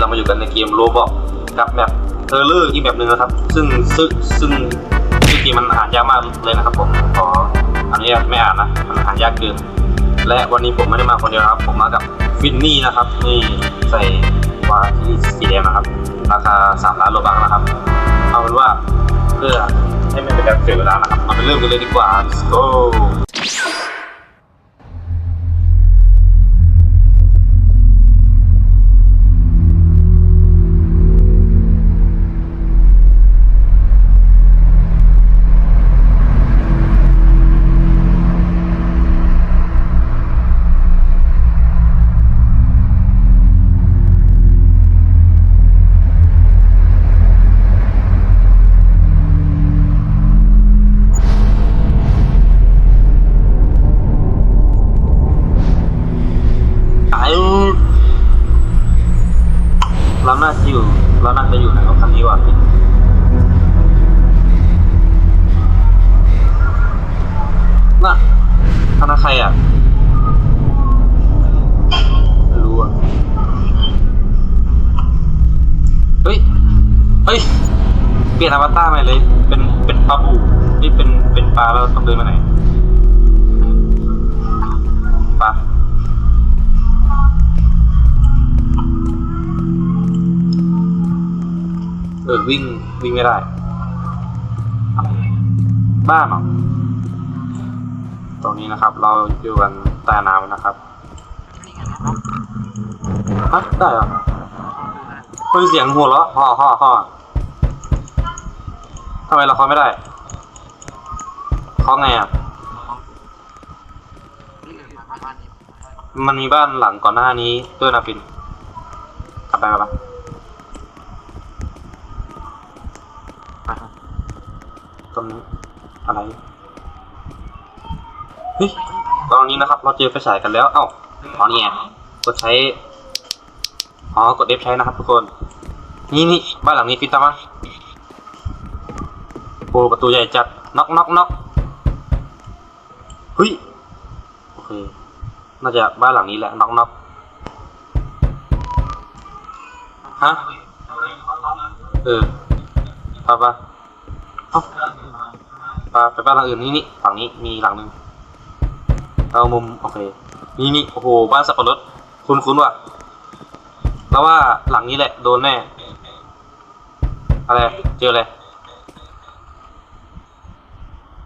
เรามาอยู่กันในเกมโรบอกกับแมปเทอร์เลอร์อีกแบบหนึ่งนะครับ ซึ่งซึ่งซึ่งชื่อเกมมันอ่านยากมากเลยนะครับผมขออันุญาตไม่อ่านนะมันอ่านยากเกินและวันนี้ผมไม่ได้มาคนเดียวครับ ผมมากับฟินนี่นะครับนี่ใส่วาที่สีแดงนะครับ ราคา3ล้านโลบักนะครับ เอาเป็นว่าเพื่อให้ไม่เป็นการเสียเวลานะครับ มาไปเริ่มกันเลยดีกว่า let's go วิ่งวิ่งไม่ได้บ้าเหรอตรงนี้นะครับ เราอยู่กันใต้น้ำนะครับฮะได้เหรอเฮ้ยเสียงหัวเราะฮ่อฮ่อฮ่อทำไมเราเคาะไม่ได้เคาะไงอะมันมีบ้านหลังก่อนหน้านี้ด้วยนะฟินกลับไปปะ ตรงนี้อะไรเฮ้ยตอนนี้นะครับ เราเจอไฟฉายกันแล้ว เอ้าอ๋อนี่ไงกดใช้อ๋อกด F ใช้นะครับทุกคน นี่นี่บ้านหลังนี้ฟิตามมาโอ้ประตูใหญ่จัดน็อกน็อกน็อกเฮ้ยโอเคน่าจะบ้านหลังนี้แหละน็อกน็อกฮะเออไปปะเอ้า ไปไปบ้านหลังอื่นนี่นี่ฝั่งนี้มีหลังหนึ่งเอามุมโอเคนี่นี่โอ้โหบ้านสับปะรดคุ้นคุ้นว่ะแล้วว่าหลังนี้แหละโดนแน่อะไรเจออะไร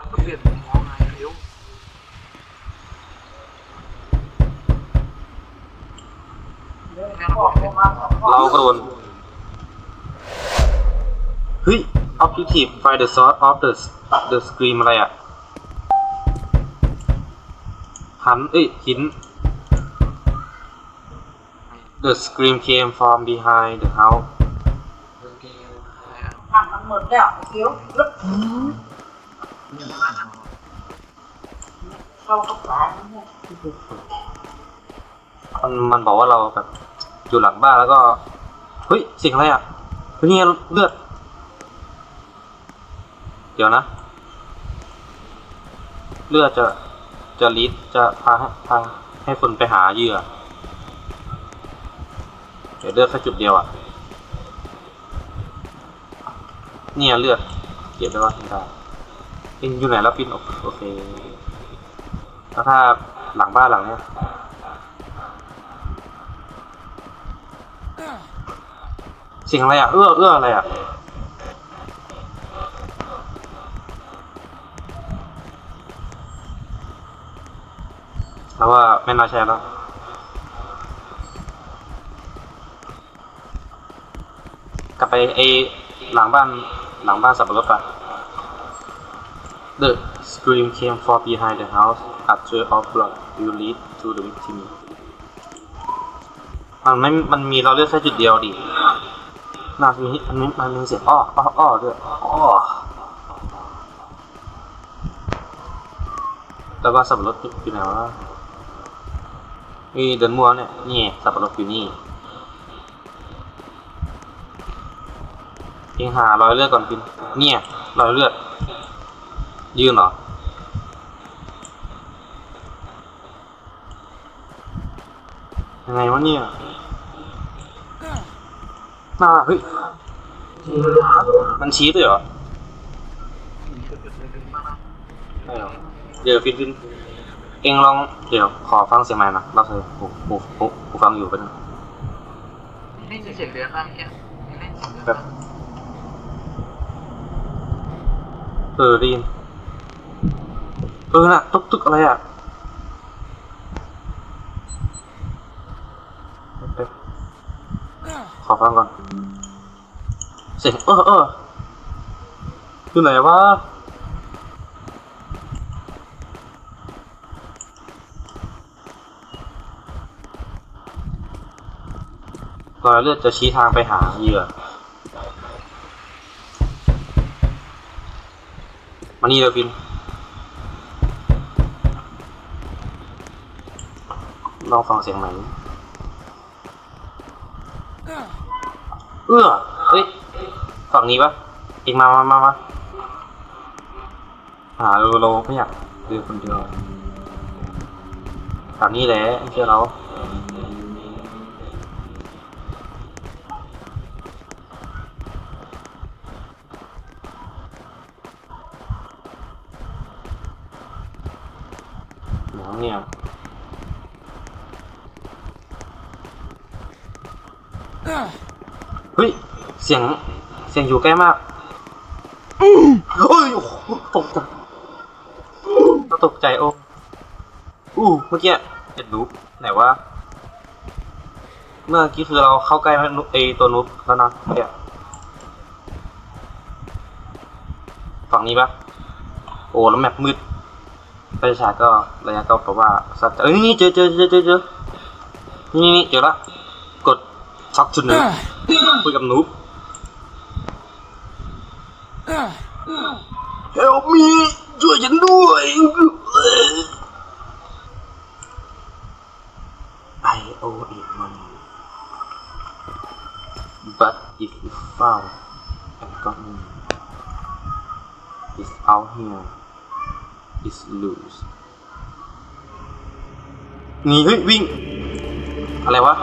ก็เปลี่ยนมุมมองไงเร็วเราก็โดนเฮ้ย objective find the source of the the scream อะไรอะหันเอ้ยหิน the scream came from behind the house ทำมันหมดแล้วไอ้เคี้ยวลึกเข้ากระเป๋าเนี่ยมันมันบอกว่าเราแบบอยู่หลังบ้านแล้วก็ เฮ้ยเสิ่งอะไรอะเฮ้ยนี่ไงเลือด เดี๋ยวนะ เลือดจะจะลิดจะพาพาให้คนไปหาเหยื่อเดี๋ยวเลือดแค่จุดเดียวอะ เนี่ยเลือดเก็บได้ว่าได้ปินอยู่ไหนแล้วปินโอโอเค แล้วถ้าหลังบ้านหลังเนี้ยเสียงอะไรอะ เอื้อเอื้ออะไรอะ แล้วว่าไม่น่าใช่แล้วกลับไปไอหลังบ้านหลังบ้านสับปะรดป่ะ The scream came from behind the house. A trail of blood will lead to the victim. มันไม่มันมีเราเลือกแค่จุดเดียวดิน่าจะมีอันนี้มันมีเสียงอ้ออ้ออ้อด้วยอ้อแล้วก็สับปะรดอยู่ไหนวะ นี่เดินมัวเนี่ย นี่สับปะรดอยู่นี่เองหารอยเลือดก่อนพินเนี่ยรอยเลือด ยืนเหรอ ยังไงวะเนี่ยหน้าเฮ้ย มันชี้ด้วยเหรอ เดี๋ยวฟินฟิน เองลองเดี๋ยวขอฟังเสียงใหม่นะเราเคยหูหูหูหูฟังอยู่เป็นงนี่เสียงเรือข้างเนี่ยนี่เสียงเรือแบบเออได้ยินเออน่ะตุ๊กตุ๊กอะไรอะแป๊บขอฟังก่อน เสียงเออเอออยู่ไหนวะ รอยเลือดจะชี้ทางไปหาเหยื่อมานี่เดวินลองฟังเสียงไหมเอื้อเฮ้ย ฝั่งนี้ปะเองมามามามาหาเราเราไม่อยากเดินคนเดียวฝั่งนี้แหละเชื่อเรา หนาวเนี่ยเฮ้ย เสียง เสียงอยู่ใกล้มากโอ้ยโอ้โหตกใจเราตกใจโอ้อู้เมื่อกี้เห็นนูบไหนวะเมื่อกี้คือเราเข้าใกล้นุไอตัวนูบแล้วนะเนี่ยฝั่งนี้ปะโอ้แล้วแมปมืดไฟฉายก็ระยะก็แบบว่าสักเอ้ยนี่เจอเจอเจอเจอเจอนี่นี่เจอละกดช็อคจุดหนึ่งคุยกับนูบ Help me ช่วยฉันด้วย I owe it money but if you found and got me it's out here it's loose หนีเฮ้ยวิ่ง อะไรวะ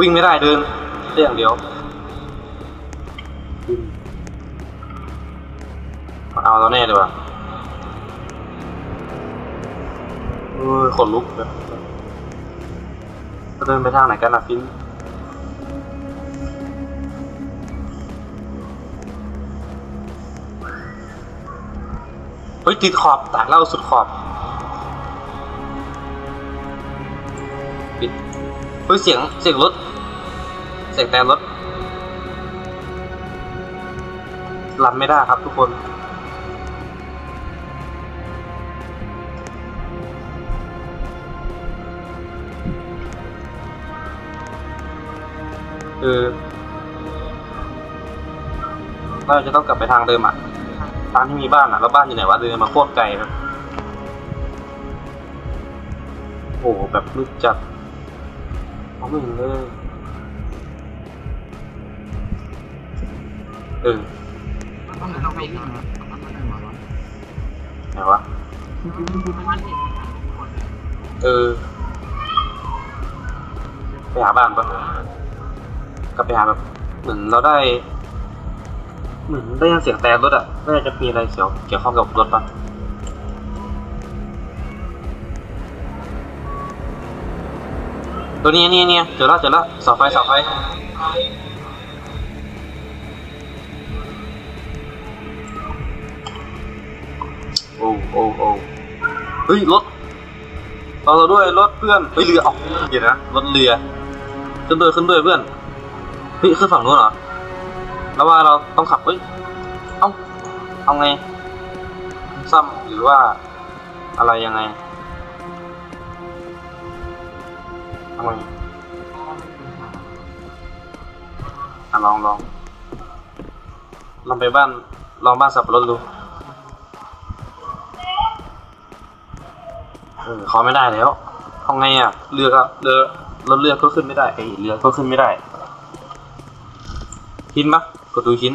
วิ่งไม่ได้เดินได้อย่างเดียว มาเอาเราแน่เลยว่ะเออขนลุกเลยจะเดินไปทางไหนกันนะฟินเฮ้ยติดขอบแตกเล่าสุดขอบปิดเฮ้ยเสียงเสียงรถ เสียงแต่รถ รันไม่ได้ครับทุกคน เออเราจะต้องกลับไปทางเดิมอะทางที่มีบ้านอะ แล้วบ้านอยู่ไหนวะเดินมาโคตรไกลครับโอ้โหแบบลึกจัดมองไม่เห็นเลย เออต้องเดินไปอีกหน่อยมันไม่ได้หรอไหนวะเออ ไปหาบ้านปะ กลับไปหาแบบเหมือนเราได้เหมือนได้ยินเสียงแต่รถอะน่าจะมีอะไรเกี่ยวเกี่ยวข้องกับรถปะตัวนี้นี่นี่เจอแล้วเจอแล้วเสาไฟเสาไฟโอ้โอ้โอ้เฮ้ยรถเราเราด้วยรถเพื่อนเฮ้ยเรือเอาเดี๋ยวนะรถเรือขึ้นด้วยขึ้นด้วยเพื่อน ฮ้ยขึ้นฝั่งนู้นเหรอ แล้วว่าเราต้องขับเฮ้ย เอ้า เอาไง ซ่อมหรือว่าอะไรยังไงเอาไงอะลองลอง ลองไปบ้าน ลองบ้านสับปะรดดูเออเขาไม่ได้แล้วเอาไงอะ เรือก็เรือรถเรือก็ขึ้นไม่ได้ไอ้เรือก็ขึ้นไม่ได้ หินปะกดดูหิน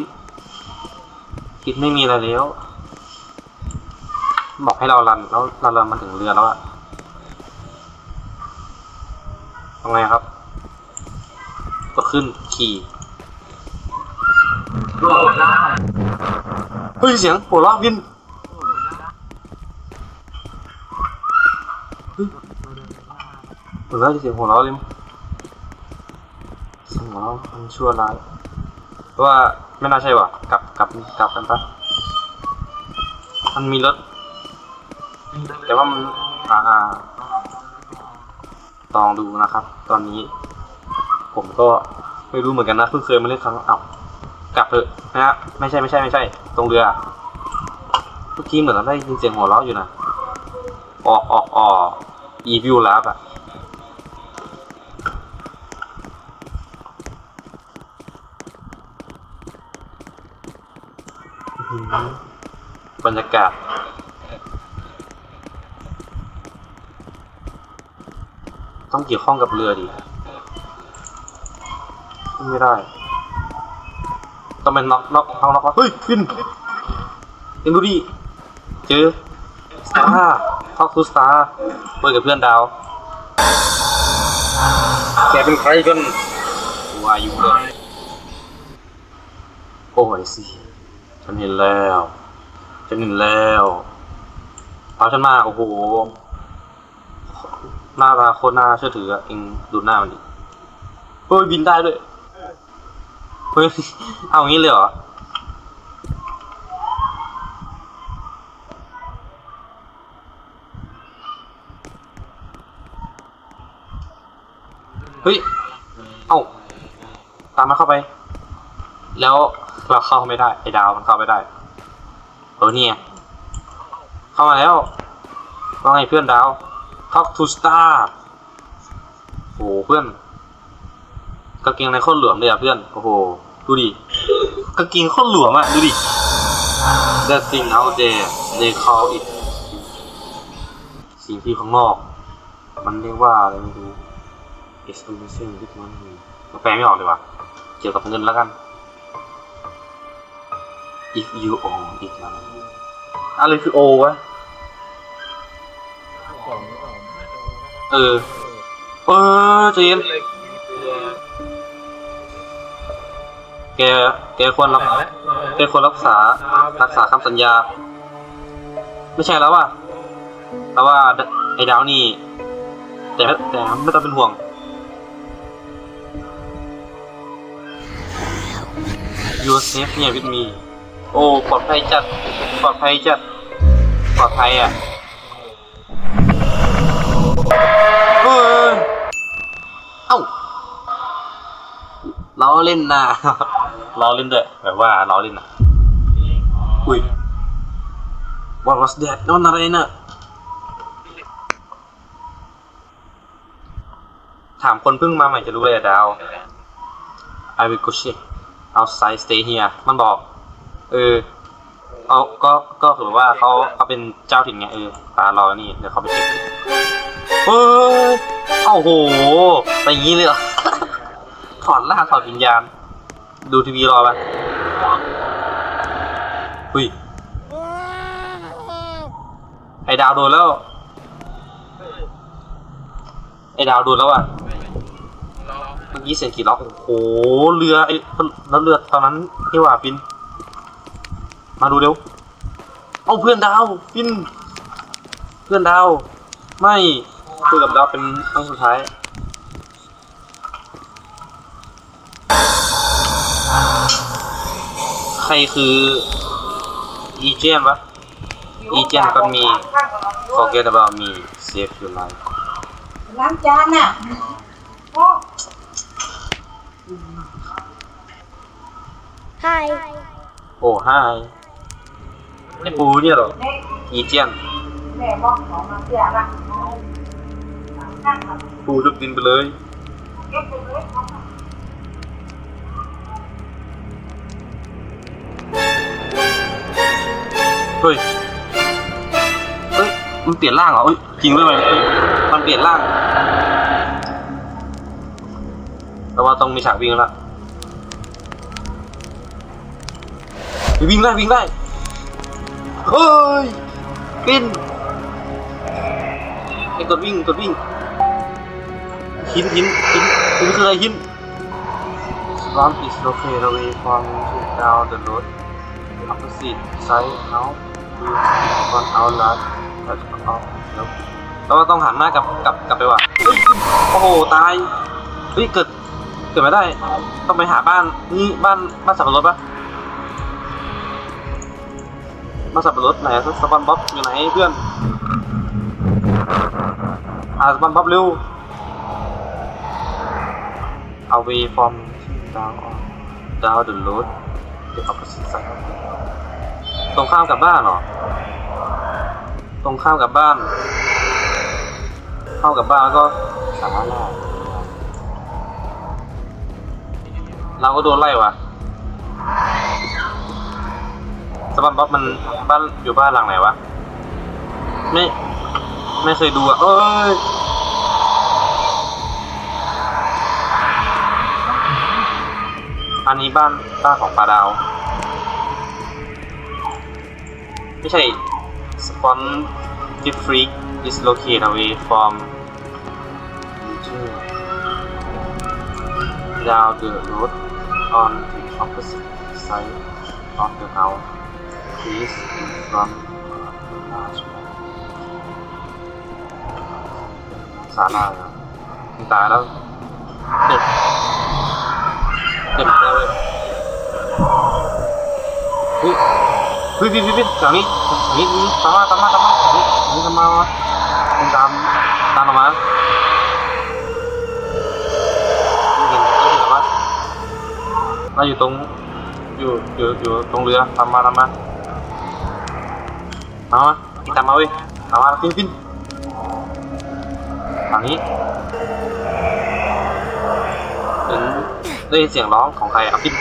หินไม่มีอะไรแล้ว บอกให้เรารันแล้วเรารันมาถึงเรือแล้วอะทำไงครับกดขึ้นขี่โดดได้เฮ้ยเสียงหัวเราะวินเฮ้ยหัวเราะเสียงหัวเราะเลยมั้ยเสียงหัวเราะมันชั่วร้าย ว่าไม่น่าใช่ว่ะกลับกลับกลับกันปะมันมีรถ แต่ว่ามันอ่าลองดูนะครับ ตอนนี้ ผมก็ไม่รู้เหมือนกันนะเพิ่งเคยมาเล่นครั้งอ้าวกลับเถอะนะฮะไม่ใช่ไม่ใช่ไม่ใช่ ตรงเรือเมื่อกี้เหมือนเราได้ยินเสียงหัวเราะอยู่นะออกออกออกอีวิวลับอะอื้อหือ บรรยากาศต้องเกี่ยวข้องกับเรือดิไม่ได้ ต้องเป็นน็อกน็อกน็อกน็อกเฮ้ยขึ้นเอ็นดูดิเจอสตาร์ท็อกทูสตาร์เปิดกับเพื่อนดาว แกเป็นใครกันวายุเลยโอ้ยสิ ฉันเห็นแล้วฉันเห็นแล้วพาฉันมาโอ้โหหน้าตาโคตรน่าเชื่อถืออะเองดูหน้ามันดิเฮ้ยบินได้ด้วยเฮ้ยเอางี้เลยเหรอเฮ้ย เอ้า ตามมาเข้าไป แล้ว เราเข้าไม่ได้ไอ้ดาวมันเข้าไม่ได้เออเนี่ยเข้ามาแล้วว่าไงเพื่อนดาว Talk to Star โอ้โหเพื่อนกางเกงในโคตรหลวมเลยอะเพื่อนโอ้โหดูดิกางเกงโคตรหลวมอะดูดิ That thing out there they call it สิ่งที่ข้างนอก มันเรียกว่าอะไรไม่รู้ It's amazing ที่มันแปลไม่ออกเลยว่ะเกี่ยวกับเงินแล้วกัน If you own it นะอะไรคือ O วะเออ เออใจนแก แกควรรับ แกควรรักษา รักษาคำสัญญา ไม่ใช่แล้วว่ะแต่ว่าไอ้ดาวนี่ แต่แต่ไม่ต้องเป็นห่วง you are safe here with me โอ้ปลอดภัยจัดปลอดภัยจัดปลอดภัยอะเออเอ้าล้อเล่นนะล้อเล่นด้วยแบบว่าล้อเล่นนะอุ้ย What was that นั่นอะไรนะถามคนเพิ่งมาใหม่จะรู้เลยดาว I will go check outside stay here มันบอก เออเอาก็ก็ถือว่าเขาเขาเป็นเจ้าถิ่นไงเออตาเรานี่เดี๋ยวเขาไปเช็คเฮ้ยเอ้าโหไปอย่างนี้เลยเหรอถอดล่าถอดวิญญาณ ดูทีวีรอไปหุยไอดาวโดนแล้ว ไอดาวโดนแล้วอะเมื่อกี้เสียงกรีดร้องโอ้โหเรือไอแล้วเรือตอนนั้นที่ว่าฟิน มาดูเร็ว เอาเพื่อนดาวฟิน เพื่อนดาว ไม่คุยกับดาวเป็นครั้งสุดท้ายใครคืออีเจนวะอีเจนก็มี forget about me save your life ล้างจานน่ะโอ้ Hi. โอ้ฮายไอปูเนี่ยเหรอเด็กอีเจียงปูจุดดินไปเลยเฮ้ยเฮ้ย มันเปลี่ยนร่างเหรอเอ้ยจริงด้วยมันมันเปลี่ยนร่างแต่ว่าต้องมีฉากวิ่งแล้วล่ะวิ่งได้วิ่งได้ เฮ้ยกินไอ้กดวิ่งกดวิ่งหินหินหินหินคืออะไรหิน One is located away from down the road opposite side now we one out last that's all แล้วเราต้องหันหน้ากลับกลับกลับไปว่ะโอ้โหตายเฮ้ยเกิดเกิดไม่ได้ ต้องไปหาบ้านนี่บ้านบ้านสับปะรดปะ บ้าสับปะรดไหนสปอนบ๊อบอยู่ไหนเพื่อนอ่าสปอนบ๊อบเร็ว away from down on down the road the opposite side ตรงข้ามกับบ้านเหรอ ตรงข้ามกับบ้าน เข้ากับบ้านแล้วก็สามารถล่าเราก็โดนไล่ว่ะ สปันบ๊อบมันบ้านอยู่บ้านหลังไหนวะ ไม่ ไม่เคยดูอะเอ้ยอันนี้บ้านบ้านของปลาดาว ไม่ใช่สปอนจิฟรีก is located away from down the road on the opposite side of the house trees in front of the large one ศาลาเหรอมึงตายแล้วเด็กเด็กแล้วเว้ย มามามาวีมามามึงตามตามออกมาไม่เอาพี่ตามมาเว้ยตามมาฟินฟินทางนี้เห็นได้ยินเสียงร้องของใครอะฟิน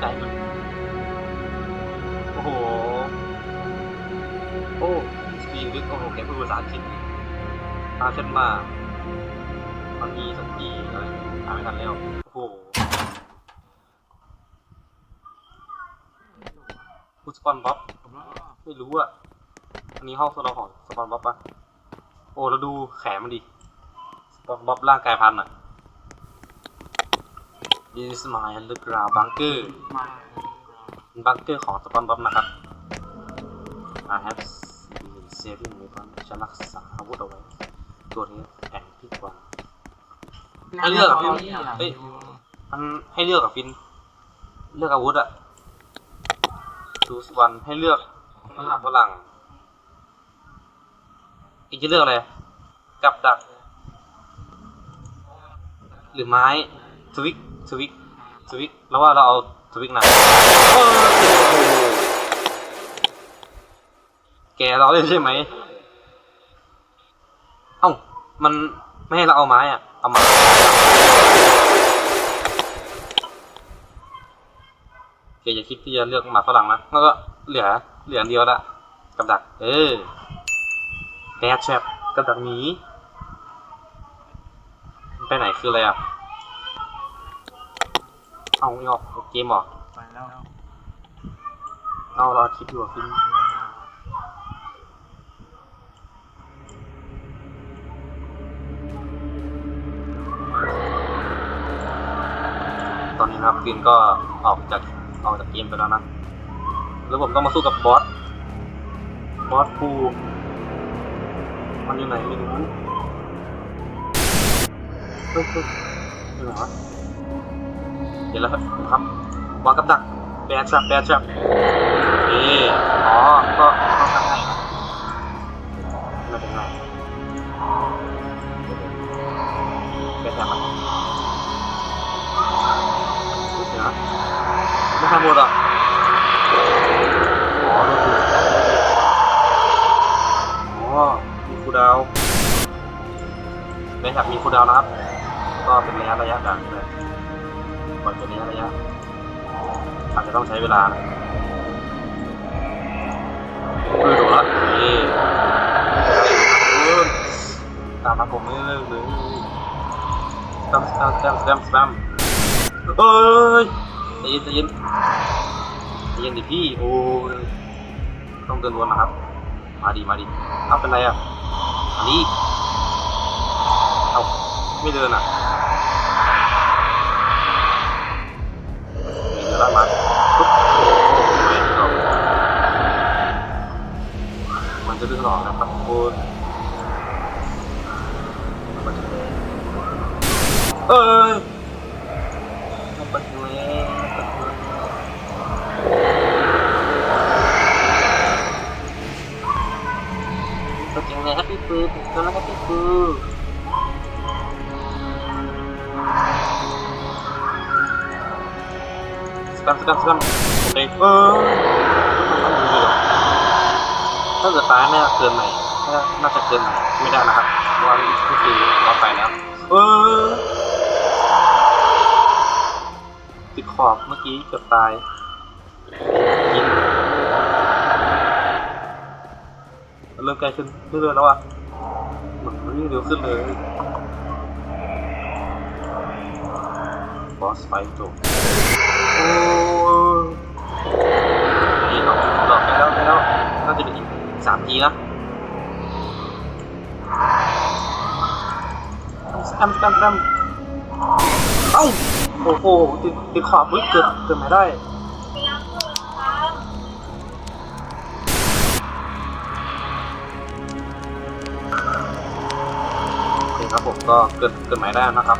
ใจมันโอ้โห โอ้สปีนลึกโอ้โหแกพูดภาษาอังกตามฉันมามันมีสักทีอะไรหาไม่ทันแล้ว โอ้โหพูดสปอนบ๊อบไม่รู้อะ อันนี้ห้องสโลของสปอนบ๊อบปะโอ้แล้วดูแขนมันดิ สปอนบ๊อบร่างกายพันอะ This is my underground bunker มาบังเกอร์ของสปอนบ๊อบนะครับ I have been saving weapon ฉันรักษาอาวุธเอาไว้ ตัวนี้แอนพิกวัน ให้เลือกอะพี่เฮ้ยมันให้เลือกกับฟิน เลือกอาวุธอะ choose one ให้เลือกฝรั่งฝรั่งอีกจะเลือกอะไรกับดัก หรือไม้สวิกสวิกสวิกแล้วว่าเราเอาสวิกนะโอ้โหแกเราเล่นใช่ไหมเอ้ามันไม่ให้เราเอาไม้อะ เอาไม้แกอย่าคิดที่จะเลือกหมาฝรั่งนะแล้วก็เหลือเหลืออันเดียวละกับดัก เออแบดแชปกับดักหมีมันไปไหนคืออะไรอะ เอาไม่ออกเกมเหรอไปแล้วเอาเราคิดอยู่อะฟินต อนนี้นะครับฟินก็ออกจากออกจากเกมไปแล้วนะ แล้วผมต้องมาสู้กับบอส บอสฟูมันอยู่ไหนไม่รู้เฮ้ยเฮ้ยอยู่ไหนวะเดี๋ยวแล้วครับวางกับดักแบนชับแบนชับนี่อ๋อ ก็ก็ทำง่าย ทำหมดอะอ๋อรู้สึกอ๋อมีคูดาวน์แบนชับมีคูดาวนะครับ ก็เป็นระยะระยะดังเลยก่อนจะระยะระยะอาจจะต้องใช้เวลานะเออโดนละนี่ตามมาผมไม่เลิกเลยสแตมสแตมสแตมสแตมสแตมเอ้ย ใจเย็นใจเย็นใจเย็นดิพี่โอ้ยต้องเดินวนนะครับ มาดิมาดิเอาเป็นไรอะอันนี้เอาไม่เดินอะมีเดินล่างมาปุ๊บไม่ออกมันจะดึงออกนะครับทุกคนมันจะเลยเอ้ย ปืนก็แล้วครับพี่ปืนสแปมสแปมสแปมโอเคเออถ้าเกิดตายเนี่ยเกินไหนน่าน่าจะเกินไหนไม่ได้นะครับว่านี่คือเราไปแล้วเออติดขอบเมื่อกี้เกือบตายเริ่มใกล้ขึ้นเรื่อยๆแล้วอะ วิ่งเร็วขึ้นเลยบอสไฟจบโอ้ยหลอกหลอกไปแล้วไปแล้วน่าจะเป็นอีกสามทีนะแตมแตมแตมเอ้าโอ้โหติดติดขอบเฮ้ยเกิดเกิดไม่ได้ ก็เกิดเกิดหมายได้นะครับ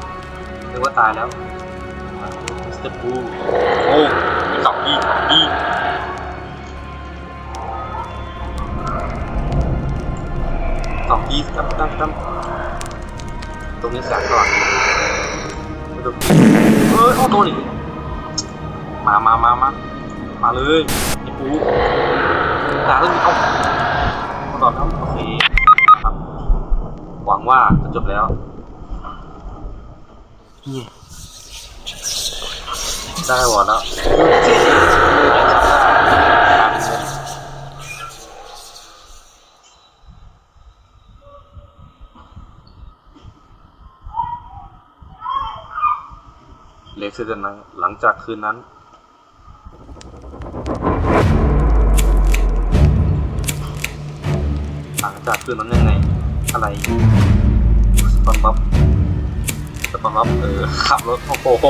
นึกว่าตายแล้วมิสเตอร์บูโอ้สองอีสองอีสองอีครับครับครับตรงนี้แสงก่อนเฮ้ยเอาตัวนี้มามามามามาเลยไอ้ปูตาเรื่องนี้เอาเอาต่อแล้วโอเคหวังว่าจะจบแล้ว ได้หมดแล้วเล็กเซนนะหลังจากคืนนั้นหลังจากคืนนั้นยังไง อะไรสปอนบ๊อบ สปอนบ๊อบเออขับรถโอ้โห